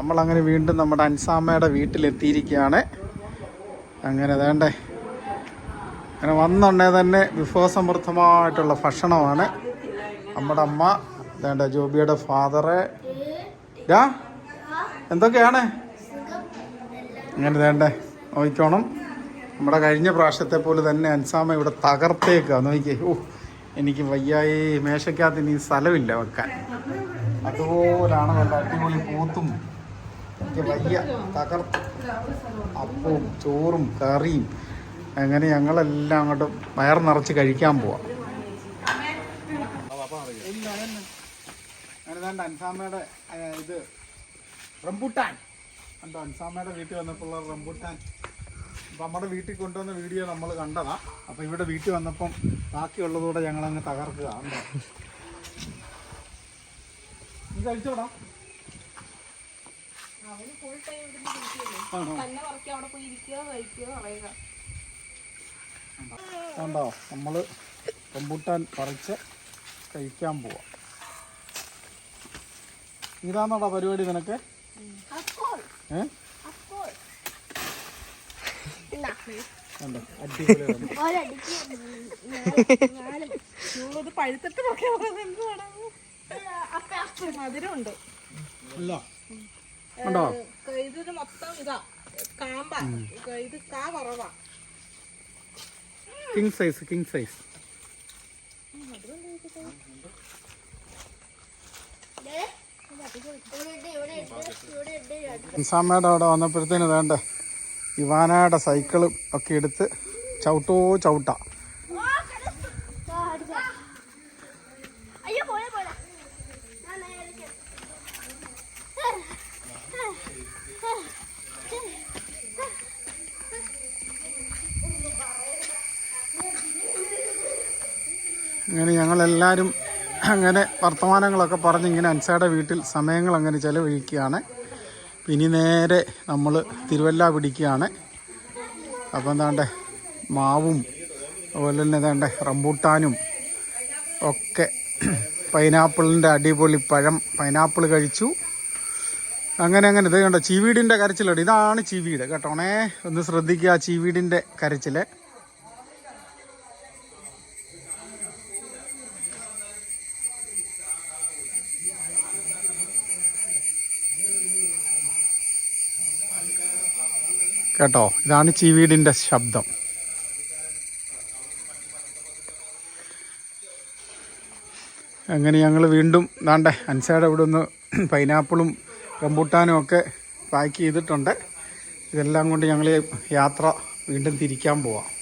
നമ്മളങ്ങനെ വീണ്ടും നമ്മുടെ അൻസാമ്മയുടെ വീട്ടിലെത്തിയിരിക്കുകയാണ്. അങ്ങനെ വേണ്ടേ അങ്ങനെ വന്നുണ്ടേ തന്നെ വിഭവസമൃദ്ധമായിട്ടുള്ള ഭക്ഷണമാണ് നമ്മുടെ അമ്മ വേണ്ട ജോബിയുടെ ഫാദറ്. രാ എന്തൊക്കെയാണ്? അങ്ങനെ വേണ്ടേ നോക്കിക്കോണം. നമ്മുടെ കഴിഞ്ഞ പ്രാവശ്യത്തെ പോലെ തന്നെ അൻസാമ ഇവിടെ തകർത്തേക്കുക നോക്കിക്കേ. ഓ എനിക്ക് വയ്യായി. മേശയ്ക്കകത്ത് ഇനി സ്ഥലമില്ല വെക്കാൻ. അതുപോലാണ് നല്ല അടിപൊളി പൂത്തും വയ്യ. തകർത്ത്. അപ്പവും ചോറും കറിയും. അങ്ങനെ ഞങ്ങളെല്ലാം അങ്ങോട്ട് വയർ നിറച്ച് കഴിക്കാൻ പോവാം. അൻസാമ്മയുടെ അൻസാമയുടെ ഇത് റംബൂട്ടാൻ. കണ്ടോ? അൻസാമയുടെ വീട്ടിൽ വന്നപ്പോൾ റംബൂട്ടാൻ. അപ്പം നമ്മുടെ വീട്ടിൽ കൊണ്ടുവന്ന വീഡിയോ നമ്മൾ കണ്ടതാ. അപ്പം ഇവിടെ വീട്ടിൽ വന്നപ്പം ബാക്കിയുള്ളതൂടെ ഞങ്ങളങ്ങ് തകർക്കുക കണ്ടോ? നീ അവന് ഫുൾ ടൈം ഇവിടെ ഇരിക്കുകയല്ലേ തന്നെ പറക്കി അവിടെ പോയി ഇരിക്കുക കഴിക്കുക പറയുക. കണ്ടോ? നമ്മൾ റംബൂട്ടാൻ പറിച്ച് കഴിക്കാൻ പോവാം. ഇതാന്നോടാ പരിപാടി നിനക്ക്? പഴുത്തിട്ട് മധുരമുണ്ട്. അല്ല. കണ്ടോ മൊത്തം ഇതാ കാമ്പ. ഇത് കാ കുറവാ കിങ് സൈസ് കിങ് സൈസ് ഇൻസാമ്മയുടെ അവിടെ വന്നപ്പോഴത്തേന് വേണ്ട ഇവാനയുടെ സൈക്കിളും ഒക്കെ എടുത്ത് ചവിട്ടോ ചവിട്ട അയ്യോ പോലെ പോലെ ഞാൻ നേരെ അങ്ങനെ ഞങ്ങളെല്ലാവരും അങ്ങനെ വർത്തമാനങ്ങളൊക്കെ പറഞ്ഞ് ഇങ്ങനെ അൻസയുടെ വീട്ടിൽ സമയങ്ങൾ അങ്ങനെ ചിലവഴിക്കുകയാണ്. ഇനി നേരെ നമ്മൾ തിരുവല്ല പിടിക്കുകയാണ്. അപ്പം എന്താണ്ട് മാവും അതുപോലെ തന്നെ ഏതാണ്ട് റംബൂട്ടാനും ഒക്കെ പൈനാപ്പിളിന്റെ അടിപൊളി പഴം പൈനാപ്പിൾ കഴിച്ചു. അങ്ങനെ അങ്ങനെ ഇത് കണ്ടോ ചീവീടിന്റെ കരച്ചിലുണ്ട്. ഇതാണ് ചീവീട് കേട്ടോണേ? ഒന്ന് ശ്രദ്ധിക്കുക ചീവീടിന്റെ കരച്ചിൽ കേട്ടോ? ഇതാണ് ചീവീടിന്റെ ശബ്ദം. അങ്ങനെ ഞങ്ങൾ വീണ്ടും ദാണ്ടെ അൻസയുടെ ഇവിടെ നിന്ന് പൈനാപ്പിളും റംബൂട്ടാനും ഒക്കെ പാക്ക് ചെയ്തിട്ടുണ്ട്. ഇതെല്ലാം കൊണ്ട് ഞങ്ങൾ യാത്ര വീണ്ടും തിരിക്കാൻ പോവാം.